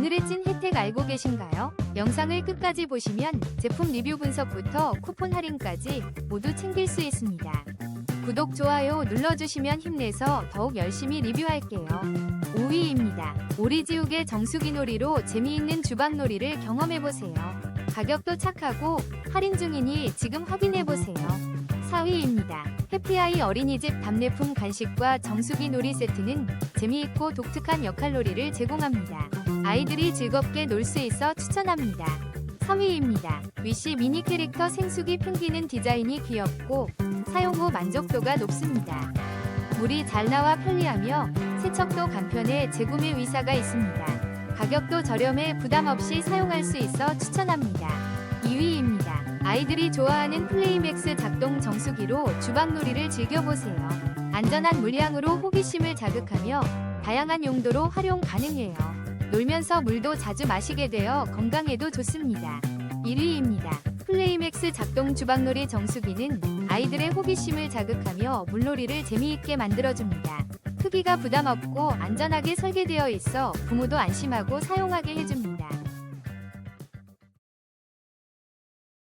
오늘의 찐 혜택 알고 계신가요? 영상을 끝까지 보시면 제품 리뷰 분석부터 쿠폰 할인까지 모두 챙길 수 있습니다. 구독, 좋아요 눌러주시면 힘내서 더욱 열심히 리뷰할게요. 5위입니다. 오리지욱의 정수기 놀이로 재미있는 주방 놀이를 경험해보세요. 가격도 착하고 할인 중이니 지금 확인해보세요. 4위입니다. 해피아이 어린이집 답례품 간식과 정수기 놀이 세트는 재미있고 독특한 역할놀이를 제공합니다. 아이들이 즐겁게 놀 수 있어 추천합니다. 3위입니다. 위시 미니 캐릭터 생수기 펭귄은 디자인이 귀엽고 사용 후 만족도가 높습니다. 물이 잘 나와 편리하며 세척도 간편해 재구매 의사가 있습니다. 가격도 저렴해 부담 없이 사용할 수 있어 추천합니다. 2위입니다. 아이들이 좋아하는 플레이맥스 작동 정수기로 주방놀이를 즐겨보세요. 안전한 물량으로 호기심을 자극하며 다양한 용도로 활용 가능해요. 놀면서 물도 자주 마시게 되어 건강에도 좋습니다. 1위입니다. 플레이맥스 작동 주방놀이 정수기는 아이들의 호기심을 자극하며 물놀이를 재미있게 만들어줍니다. 크기가 부담 없고 안전하게 설계되어 있어 부모도 안심하고 사용하게 해줍니다.